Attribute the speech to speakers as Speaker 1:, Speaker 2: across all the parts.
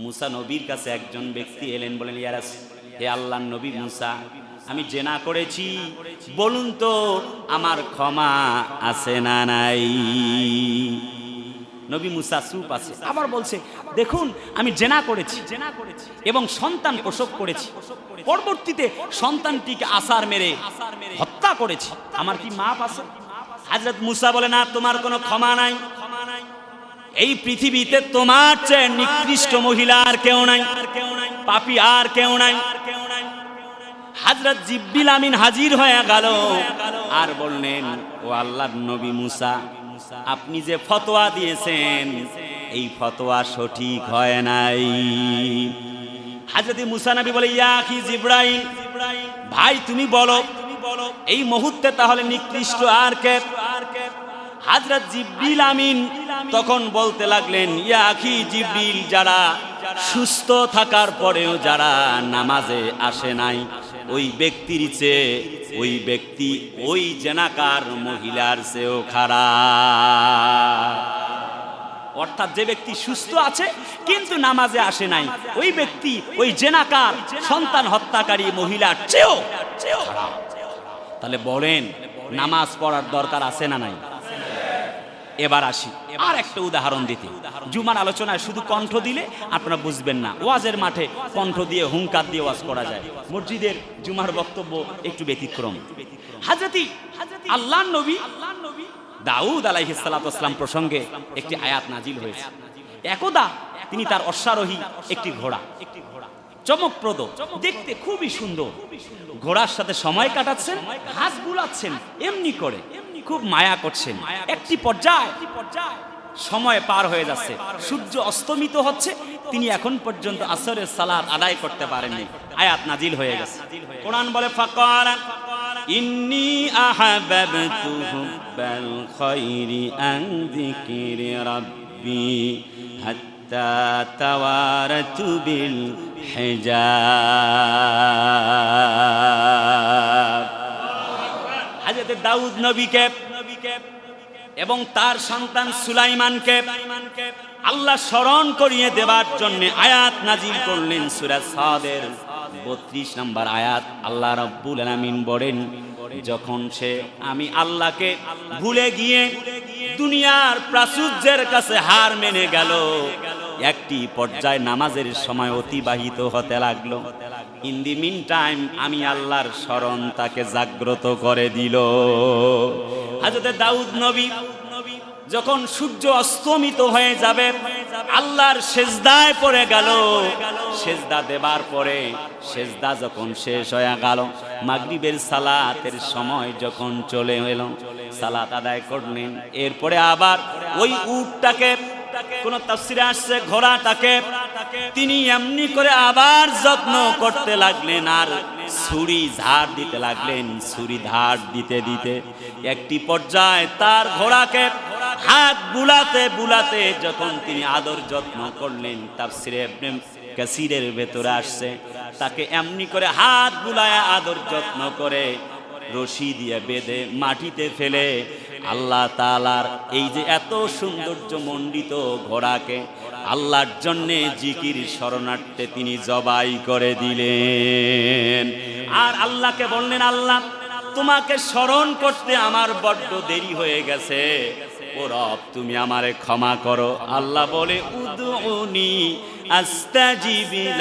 Speaker 1: মুসা নবীর কাছে একজন ব্যক্তি এলেন, বলেন ইয়ারাস হে আল্লাহ নবী মুসা, আমি জেনা করেছি। বলুন তো, আমার ক্ষমা আছে না নাই? নবী মুসা চুপ আছে। আবার বলছে, দেখুন, আমি জেনা করেছি জেনা করেছি এবং সন্তান প্রসব করেছি। পরবর্তীতে সন্তানটিকে আসার মেরে হত্যা করেছি। আমার কি মাপ আছে? হাজরত মুসা বলে, না, তোমার কোনো ক্ষমা নাই। এই পৃথিবীতে তোমার চেয়ে নিকৃষ্ট মহিলা আর কেউ নাই, পাপি আর কেউ নাই। হাজরত জিব্বিল আমিন হাজির হয়ে গেল আর বললেন, ও আল্লাহর নবী মুসা, আপনি যে ফতোয়া দিয়েছেন, এই ফতোয়া সঠিক হয় নাই। হাজরত মুসা নবী বলে, ইয়া কি জিব্রাইল, ভাই তুমি বলো, এই মুহূর্তে তাহলে নিকৃষ্ট আর কে? হাজরত জিব্রিল আমিন তখন বলতে লাগলেন, ইয়া আখি জিব্রিল, যারা সুস্থ থাকার পরেও যারা নামাজে আসে নাই, ওই ব্যক্তির চেয়ে ওই ব্যক্তি ওই জেনাকার মহিলার চেয়েও খারাপ। অর্থাৎ যে ব্যক্তি সুস্থ আছে, কিন্তু নামাজে আসে নাই, ওই ব্যক্তি, ওই জেনাকার সন্তান হত্যাকারী মহিলার চেয়েও তাহলে বলেন, নামাজ পড়ার দরকার আছে না নাই? এবার আসি। আর একটা উদাহরণ দিতে। জুমার আলোচনায় শুধু কণ্ঠ দিলে আপনারা বুঝবেন না। ওয়াজের মাঠে কণ্ঠ দিয়ে হুঙ্কার দিয়ে ওয়াজ করা যায়। মসজিদের জুমার বক্তব্য একটু ব্যতিক্রম। হাজরতি আল্লাহ নবী দাউদ আলাইহিসালাম প্রসঙ্গে একটি আয়াত নাজিল হয়েছে। একদা তিনি তার অশ্বারোহী একটি ঘোড়া। চমকপ্রদ, দেখতে খুবই সুন্দর। ঘোড়ার সাথে সময় কাটাচ্ছেন, হাত বুলাচ্ছেন, এমনি করে। খুব মায়া করছেন একটি পর্যায় সময় পার হয়ে যাচ্ছে। সূর্য অস্তমিত হচ্ছে। তিনি এখন পর্যন্ত আসরের সালাদ আদায় করতে পারেননি। আয়াত নাজিল হয়ে গেছে। কোরআন বলে ফাকার ইন্নি আহাবাবতু হুব্বাল খায়রি আন যিকরি রাব্বি হাত্তা তাওয়ারাতু বিল হিজাব। হাজরত দাউদ নবীকে এবং তার সন্তান সুলাইমানকে আল্লাহ স্মরণ করিয়ে দেবার জন্য আয়াত নাজিল করলেন সুরাজ সাদের বত্রিশ নম্বর আয়াত। আল্লাহ রব্বুল আলামিন বলেন, যখন সে আমি আল্লাহকে ভুলে গিয়ে দুনিয়ার প্রাচুর্যের কাছে হার মেনে গেল, একটি পর্যায়ে নামাজের সময় অতিবাহিত হতে লাগল। ইন দি মিন টাইম আমি আল্লাহর স্মরণ তাকে জাগ্রত করে দিল। হাজরতে দাউদ নবী যখন সূর্য অস্তমিত হয়ে যাবে, আল্লাহর সেজদায় পড়ে গেল। সেজদা দেবার পরে সেজদা যখন শেষ হয়ে গেল, মাগরিবের সালাতের সময় যখন চলে এলো, সালাত আদায় করলেন। এরপরে আবার ওই উটটাকে, কোন তাফসিরে আসছে, ঘোড়াটাকে তিনি এমনি করে আবার যত্ন করতে লাগলেন আর ছুরি ঝাড় দিতে লাগলেন, ছুরি ধার দিতে দিতে। একটি পর্যায়ে তার ঘোড়াকে হাত বুলাতে বুলাতে যখন তিনি আদর যত্ন করলেন তাফসিরে ইবনে কাসিরের ভেতরে আসছে। তাকে এমনি করে হাত বুলায় আদর যত্ন করে রশি দিয়ে বেঁধে মাটিতে ফেলে আল্লাহ তালার এই যে এত সৌন্দর্য মণ্ডিত ঘোড়াকে আল্লাহর জন্য জিকির শরণার্থে তিনি জবাই করে দিলেন। আর আল্লাহকে বললেন, আল্লাহ, তোমাকে স্মরণ করতে আমার বড্ড দেরি হয়ে গেছে। ও রব, তুমি আমারে ক্ষমা করো। আল্লাহ বলে উদুনি আস্তাজিবি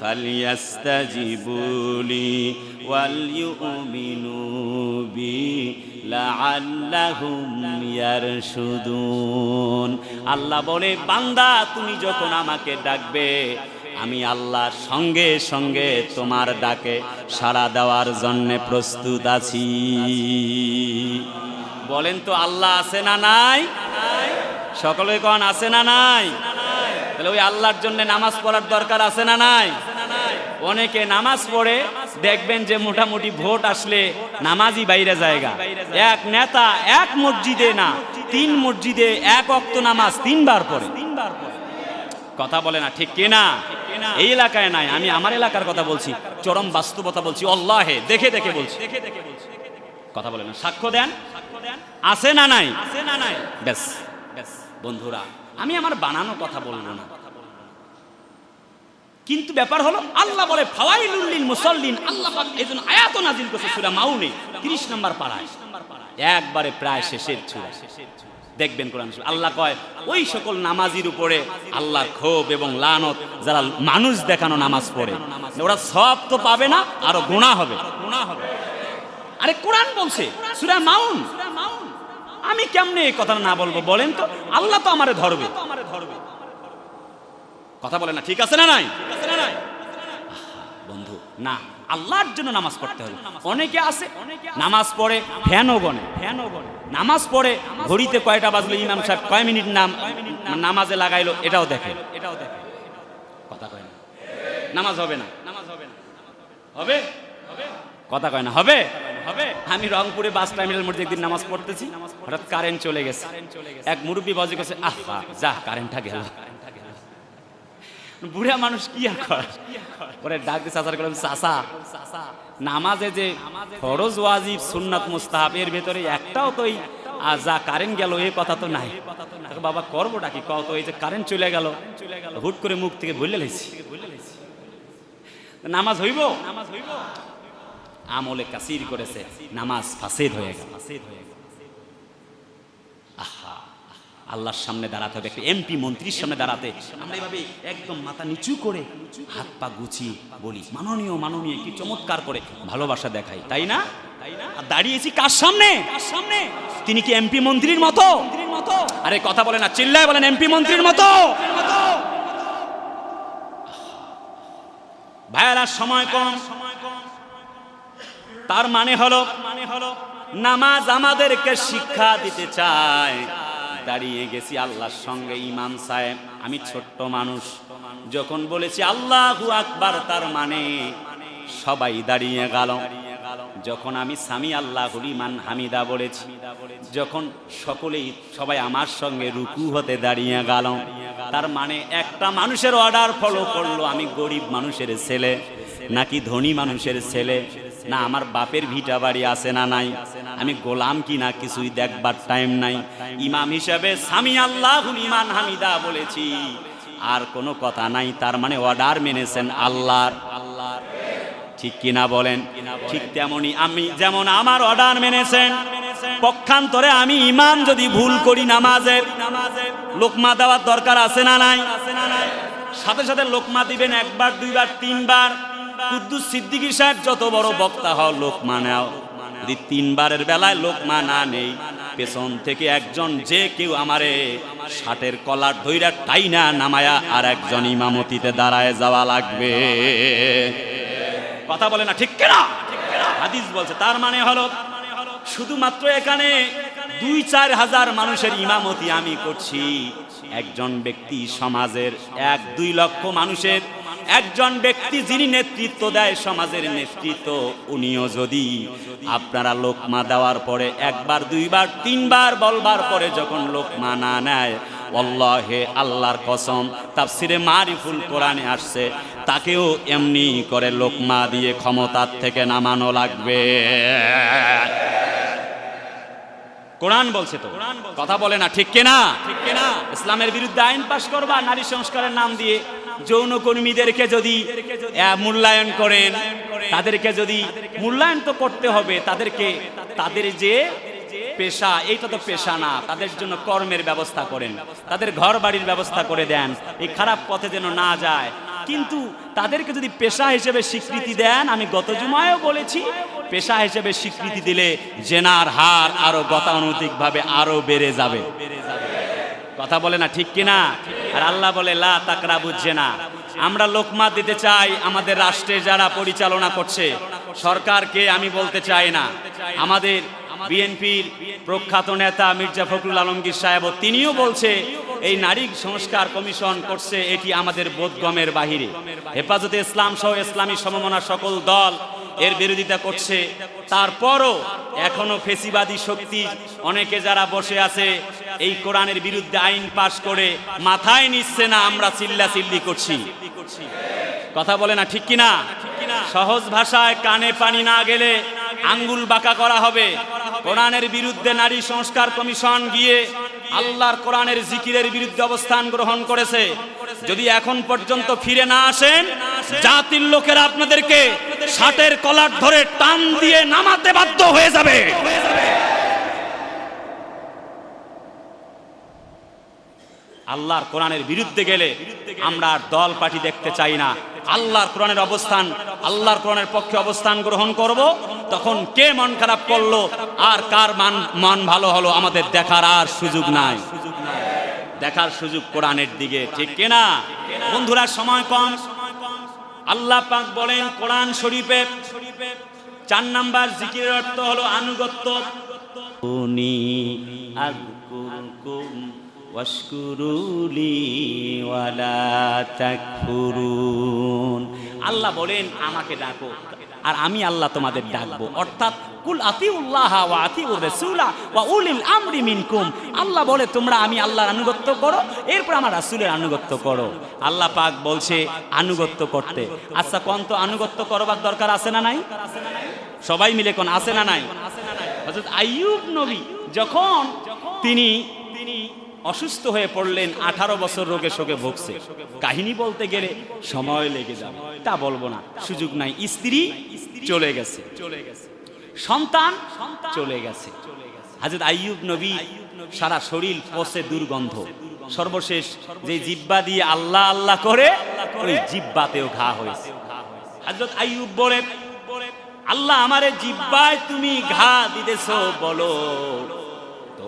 Speaker 1: লাকুম فليستجيبوا لي وليؤمنوا بي لعلهم يرشدون আল্লাহ বলে বান্দা তুমি যখন আমাকে ডাকবে আমি আল্লাহর সঙ্গে সঙ্গে তোমার ডাকে সাড়া দেওয়ার জন্য প্রস্তুত আছি বলেন তো আল্লাহ আছে না নাই সকলে কন আছে না নাই তাহলে ওই আল্লাহর জন্য নামাজ পড়ার দরকার আছে না নাই অনেকে নামাজ পড়ে দেখবেন যে মোটামুটি ভোট আসলে নামাজই বাইরে জায়গা। এক নেতা এক মসজিদে না তিন মসজিদে এক অক্ত নামাজ তিনবার পড়ে। কথা বলে না ঠিক কিনা? এই এলাকায় নাই আমি আমার এলাকার কথা বলছি চরম বাস্তবতা বলছি অল্লাহে দেখে দেখে বলছি। কথা বলে না সাক্ষ্য দেন। আছে না নাই? আছে না নাই? ব্যাস ব্যাস বন্ধুরা আমি আমার বানানো কথা বলব না। কিন্তু ব্যাপার হলো, আল্লাহ বলে, ফাওয়াইলুল মুসল্লিন, আল্লাহ পাক এই জন্য আয়াত নাজিল করেছে সূরা মাউনে 30 নম্বর পাড়ায়। একবারে প্রায় শেষের ছুরা দেখবেন কোরআন আল্লাহ কয়, ওই সকল নামাজির উপরে আল্লাহর ক্ষোভ এবং লানত, যারা মানুষ দেখানো নামাজ পড়ে, ওরা সব তো পাবে না, আরও গুণা হবে। আরে কোরআন বলছে, সূরা মাউন। আমি কেমনে এই কথাটা না বলব বলেন তো? আল্লাহ তো আমারে ধরবে। কথা বলে না, ঠিক আছে না নাই? বন্ধু, না, আল্লাহর জন্য নামাজ পড়তে হবে। অনেকে আছে, নামাজ পড়ে, ফ্যানও গনে ফ্যানও গনে নামাজ পড়ে, ঘড়িতে কয়টা বাজলো, ইমাম সাহেব কয় মিনিট নাম, নামাজে লাগাইলো, এটাও দেখে। এটাও দেখে কথা কয় না। নামাজ হবে না। নামাজ হবে? না হবে হবে কথা কয় না, হবে? হবে আমি রংপুরে বাস টার্মিনাল মধ্যে একদিন নামাজ পড়তেছি, হঠাৎ কারেন্ট চলে গেছে। এক মুরব্বী বাজে গেছে আহ, যা কারেন্টটা গেল। বুড়া মানুষ কি আর ডাক দিয়ে চাচার করলাম চাচা নামাজে যে ফরজ ওয়াজিব সুন্নাত মুস্তাহাব এর ভেতরে একটাও তো এই আ, যা কারেন্ট গেল এই কথা তো নাই। বাবা করবোটা কি কত এই যে কারেন্ট চলে গেল। হুট করে মুখ থেকে বললে লাইছি নামাজ হইব? নামাজ হইব আমলে কাসির করেছে নামাজ ফাসেদ হয়ে গেল ফাসেদ হয়ে গেল। আহা। আল্লাহর সামনে দাঁড়াতে হবে, একটা এমপি মন্ত্রীর সামনে দাঁড়াতে। আমরা এইভাবে একদম মাথা নিচু করে হাত পা গুছিয়ে বলি। মাননীয় মাননীয় কি চমৎকার করে ভালোবাসা দেখাই, তাই না? আর দাঁড়িয়েছি কার সামনে? কার সামনে তিনি কি এমপি মন্ত্রীর মতো? আরে কথা বলে না, চিল্লায় বলেন এমপি মন্ত্রীর মতো। ভাইয়ারা, সময় কম। তার মানে হলো মানে হলো, নামাজ আমাদেরকে শিক্ষা দিতে চায়। দাঁড়িয়ে গেছি আল্লাহর সঙ্গে ইমাম সাহেব। আমি ছোট্ট মানুষ। যখন বলেছি, আল্লাহু আকবার তার মানে সবাই দাঁড়িয়ে গেল। যখন আমি সামি আল্লাহ ইমান হামিদা বলেছি, যখন সকলেই সবাই আমার সঙ্গে রুকু হতে দাঁড়িয়ে গেল। তার মানে একটা মানুষের অর্ডার ফলো করল, আমি গরিব মানুষের ছেলে, নাকি ধনী মানুষের ছেলে, না আমার বাপের ভিটা বাড়ি আছে না নাই? আমি গোলাম কি না কিছুই দেখবার টাইম নাই। ইমাম হিসাবে সামি আল্লাহ ইমান হামিদা বলেছি। আর কোনো কথা নাই, তার মানে অর্ডার মেনেছেন আল্লাহর। আল্লাহর ঠিক কিনা বলেন? ঠিক তেমনি আমি যেমন আমার অর্ডার মেনেছেন, পক্ষান্তরে আমি ইমাম যদি ভুল করি নামাজে লোকমা দেওয়ার দরকার আছে না নাই? সাথে সাথে লোকমা দিবেন একবার, দুইবার, তিনবার। কুদ্দুস সিদ্দিকী সাহেব যত বড় বক্তা হও, লোকমা নাও। যদি তিনবারের বেলায় লোকমা না নেই, পেছন থেকে একজন যে কেউ আমারে ষাটের কলার ধৈরা টাইনা নামায়া আর একজন ইমামতিতে দাঁড়ায় যাওয়া লাগবে। কথা বলে না, ঠিক কেনা? হাদিস বলছে, তার মানে হলো শুধুমাত্র এখানে দুই চার হাজার মানুষের ইমামতি আমি করছি। একজন ব্যক্তি সমাজের এক দুই লক্ষ মানুষের একজন ব্যক্তি যিনি নেতৃত্ব দেয় সমাজের নেতৃত্ব উনিও যদি আপনারা লোকমা দেওয়ার পরে একবার দুইবার তিনবার বলবার পরে যখন লোকমা না নেয় অল্লাহে আল্লাহর কসম তাফসিরে মারিফুল কোরআনে আসছে তাকেও এমনি করে লোকমা দিয়ে ক্ষমতার থেকে নামানো লাগবে। কোরআন বলছে তো? কথা বলে না ঠিক কেনা? ঠিক কেনা? ইসলামের বিরুদ্ধে আইন পাশ করবা নারী সংস্কারের নাম দিয়ে। যৌন কর্মীদেরকে যদি মূল্যায়ন করেন, তাদেরকে যদি মূল্যায়ন তো করতে হবে, তাদেরকে, তাদের যে পেশা, এইটা তো পেশা না, তাদের জন্য কর্মের ব্যবস্থা করেন, তাদের ঘর বাড়ির ব্যবস্থা করে দেন, এই খারাপ পথে যেন না যায়। কিন্তু তাদেরকে যদি পেশা হিসেবে স্বীকৃতি দেন, আমি গত জুমায়ও বলেছি, পেশা হিসেবে স্বীকৃতি দিলে জেনার হার আরও গতানুতিকভাবে আরও বেড়ে যাবে বেড়ে যাবে। কথা বলে না, ঠিক কিনা? আর আল্লাহ বলে, লা তাকরা বুঝছে না আমরা লোকমা দিতে চাই আমাদের রাষ্ট্রে যারা পরিচালনা করছে। সরকারকে আমি বলতে চাই না। আমাদের বিএনপির প্রখ্যাত নেতা মির্জা ফখরুল আলমগীর সাহেব তিনিও বলছে, এই নারী সংস্কার কমিশন করছে, এটি আমাদের বোধগমের বাহিরে। হেফাজতে ইসলাম সহ ইসলামী সমমনা সকল দল এর বিরোধিতা করছে। তারপরও এখনও ফেসিবাদী শক্তি অনেকে যারা বসে আছে, এই কোরআনের বিরুদ্ধে আইন পাশ করে মাথায় নিচ্ছে না, আমরা চিল্লা চিল্লি করছি। কথা বলে না, ঠিক কিনা? সহজ ভাষায় কানে পানি না গেলে আঙ্গুল বাঁকা করা হবে। কোরআনের বিরুদ্ধে নারী সংস্কার কমিশন গিয়ে আল্লাহর কোরআনের জিকিরের বিরুদ্ধে অবস্থান গ্রহণ করেছে। যদি এখন পর্যন্ত ফিরে না আসেন, জাতির লোকেরা আপনাদেরকে ষাটের কলার ধরে টান দিয়ে নামাতে বাধ্য হয়ে যাবে। আল্লাহর কোরআনের বিরুদ্ধে গেলে আমরা আর দল পার্টি দেখতে চাই না। আল্লাহর কোরআনের অবস্থান, আল্লাহর কোরআনের পক্ষে অবস্থান গ্রহণ করব। তখন কে মন খারাপ করল, আর কার মান, মন ভালো হলো আমাদের দেখার আর সুযোগ নাই। দেখার সুযোগ কোরআনের দিকে, ঠিক কিনা? বন্ধুরা, সময় কম। আল্লাহ পাক বলেন কোরআন শরীফে চার নাম্বার জিকিরের অর্থ হলো আনুগত্য। উনি আযকুরকুম ওয়াশকুরুলি ওয়ালা তাকফুরুন। আল্লাহ বলেন আমাকে ডাকো। আর আমি আল্লাহ তোমাদের ডাকবো। অর্থাৎ, কুল আতিউল্লাহ ওয়া আতিউর রাসূলা ওয়া উলিল আমরি মিনকুম। আল্লাহ বলে, তোমরা আমি আল্লাহর আনুগত্য করো, এরপর আমার রাসূলের আনুগত্য করো। আল্লাহ পাক বলছে, আনুগত্য করতে। আচ্ছা কোন তো আনুগত্য করবার দরকার আছে না নাই? সবাই মিলে কোন আছে না নাই? হযরত আইয়ুব নবী যখন তিনি তিনি অসুস্থ হয়ে পড়লেন, আঠারো বছর রোগে শোকে ভুগছে। কাহিনী বলতে গেলে সময় লেগে যাবে। তা বলব না, সুযোগ নাই। স্ত্রী চলে গেছে। চলে গেছে সন্তান চলে গেছে। হাজরত আইয়ুব নবী সারা শরীর পচে দুর্গন্ধ। সর্বশেষ যে জিব্বা দিয়ে আল্লাহ আল্লাহ করে, ওই জিব্বাতেও ঘা হয়েছে। হাজরত আইয়ুব বলে আল্লাহ আমারে জিব্বায় তুমি ঘা দিতেছ, বলো।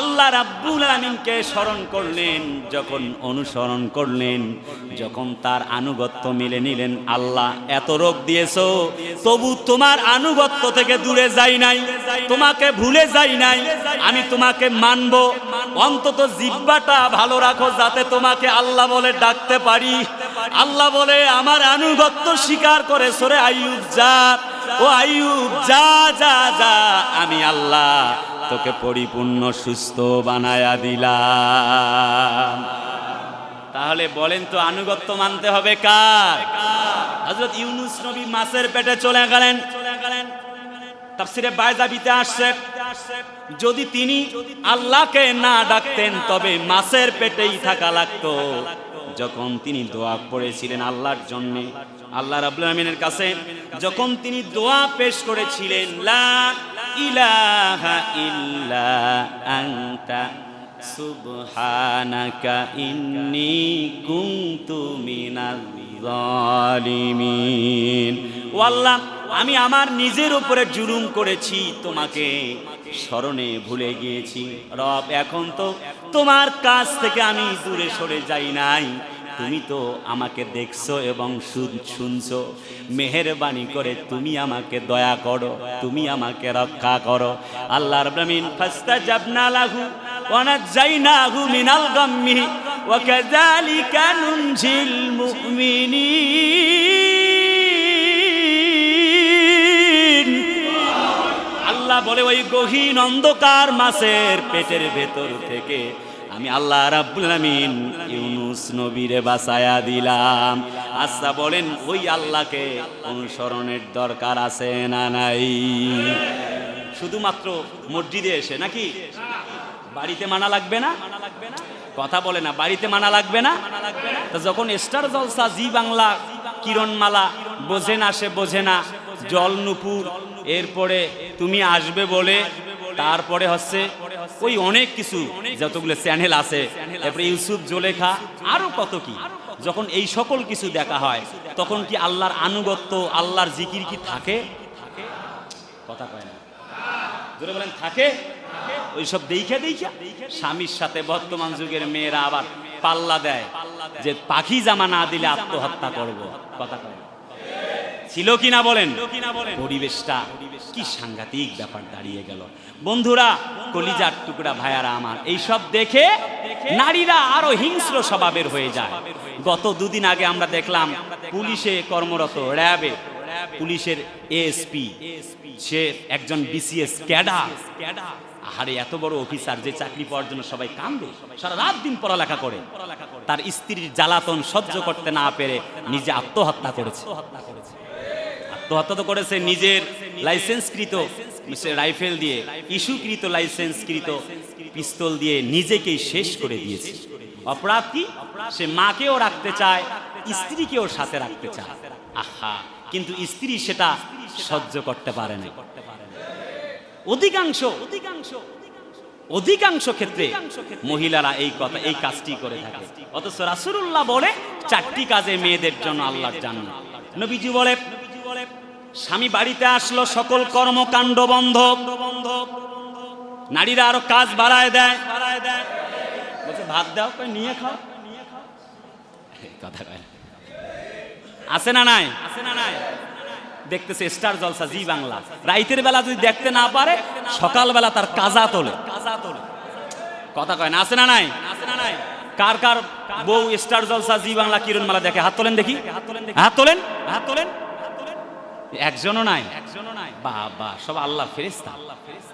Speaker 1: আল্লাহ রাব্বুল আলামিনকে স্মরণ করলেন, যখন অনুসরণ করলেন, যখন তার আনুগত্য মিলে নিলেন, আল্লাহ, এত রোগ দিয়েছ, তবু তোমার আনুগত্য থেকে দূরে যাই নাই, তোমাকে ভুলে যাই নাই, আমি তোমাকে মানব, অন্তত জিব্বাটা ভালো রাখো, যাতে তোমাকে আল্লাহ বলে ডাকতে পারি। আল্লাহ বলে, আমার আনুগত্য স্বীকার করে, সরে আইয়ুব যা, ও আইয়ুব যা যা যা, আমি আল্লাহ তোকে পরিপূর্ণ সুস্থ বানায়া দিলাম। তাহলে বলেন তো আনুগত্য মানতে হবে কার? হযরত ইউনুস নবী মাছের পেটে চলে গেলেন। তাফসিরে বাইজাবিতে আসছে, যদি তিনি আল্লাহকে না ডাকতেন, তবে মাছের পেটেই থাকা লাগতো। যখন তিনি দোয়া করেছিলেন আল্লাহর জন্য, আল্লাহ রাব্বুল আমিনের কাছে, যখন তিনি দোয়া পেশ করেছিলেন, লা ইলাহা ইল্লা আনতা, সুবহানাকা ইন্নী কুনতু মিনাজ জালিমিন ও আল্লাহ আমি আমার নিজের উপরে জুলুম করেছি, তোমাকে স্মরণে ভুলে গিয়েছি। রব, এখন তো তোমার কাছ থেকে আমি দূরে সরে যাই নাই। তুমি তো আমাকে দেখছ এবং শুন- শুনছো। মেহেরবানি করে তুমি আমাকে দয়া করো, তুমি আমাকে রক্ষা করো। আল্লাহর ব্রাহ্মিন ফাস্তা জাবনা লাহু মিনাল গাম্মি ওয়া কাযালিকা নুনজিল মুমিনিন। আল্লাহ বলে, ওই গহীন অন্ধকার মাসের পেটের ভেতর থেকে আমি আল্লাহ রাব্বুল আমিন ইউনুস নবীরে বাঁচায়া দিলাম। আচ্ছা বলেন, ওই আল্লাহকে অনুসরণের দরকার আছে না নাই? শুধুমাত্র মসজিদে এসে নাকি? বাড়িতে মানা লাগবে না? কথা বলে না, বাড়িতে মানা লাগবে না? যখন স্টার জলসা, জি বাংলা, কিরণমালা, বোঝে না সে বোঝে না জল নুপুর এরপরে তুমি আসবে বলে, তারপরে হচ্ছে ওই অনেক কিছু, যতগুলো চ্যানেল আছে, এরপরে ইউসুফ, জোলেখা, আরও কত কি। যখন এই সকল কিছু দেখা হয়, তখন কি আল্লাহর আনুগত্য, আল্লাহর জিকির কি থাকে? কথা কয় না। জোরে বলেন, থাকে? ওইসব দেখে স্বামীর সাথে বর্তমান যুগের মেয়েরা আবার পাল্লা দেয় যে পাখি জামা না দিলে আত্মহত্যা করব। কথা কয়। ছিল কি না বলেন? পরিবেশটা কি সাংঘাতিক ব্যাপার দাঁড়িয়ে গেল। বন্ধুরা কলিজার টুকরা ভাইয়ারা আমার এইসব দেখে নারীরা আরও হিংস্র স্বভাবের হয়ে যায়। গত দুদিন আগে আমরা দেখলাম পুলিশে কর্মরত র্যাবে পুলিশের এএসপি সে একজন বিসিএস ক্যাডার। আহারে এত বড় অফিসার যে চাকরি পাওয়ার জন্য সবাই কান্দে সারা রাত দিন পড়ালেখা করে। তার স্ত্রীর জ্বালাতন সহ্য করতে না পেরে নিজে আত্মহত্যা করেছে। আত্মহত্যা তো করেছে নিজের লাইসেন্সকৃত রাইফেল দিয়ে, ইস্যুকৃত লাইসেন্সকৃত পিস্তল দিয়ে নিজেকেই শেষ করে দিয়েছে। অপরাধ কি? সে মাকেও রাখতে চায়, স্ত্রীকেও সাথে রাখতে চায়। আহা, কিন্তু স্ত্রী সেটা সহ্য করতে পারে না। অধিকাংশ অধিকাংশ অধিকাংশ ক্ষেত্রে মহিলারা এই কথা, এই কাজটি করে থাকে। অথচ রাসূলুল্লাহ বলে, চারটি কাজে মেয়েদের জন্য আল্লাহর জান্নাত। নবীজি বলে স্বামী বাড়িতে আসলো, সকল কর্মকাণ্ড বন্ধ। বন্ধ নারীরা আরও কাজ বাড়ায় দেয়। বাড়ায় দেয় ভাত দাও নিয়ে খাও। কথা না। নাই না নাই? দেখতেছে, স্টার জলসা, জি বাংলা। রাইতের বেলা যদি দেখতে না পারে, সকালবেলা তার কাজা তোলে। কাজা তোলে কথা কয় না, আছে না নাই? না নাই কার কার বউ স্টার জলসা, জি বাংলা কিরণ মালা দেখে? হাত তোলেন দেখি। হাত তোলেন হাত তোলেন? হাত তোলেন? একজনও নাই একজনও নাই বাবা সব আল্লাহ ফেরিস্তা আল্লাহ ফেরেস্তা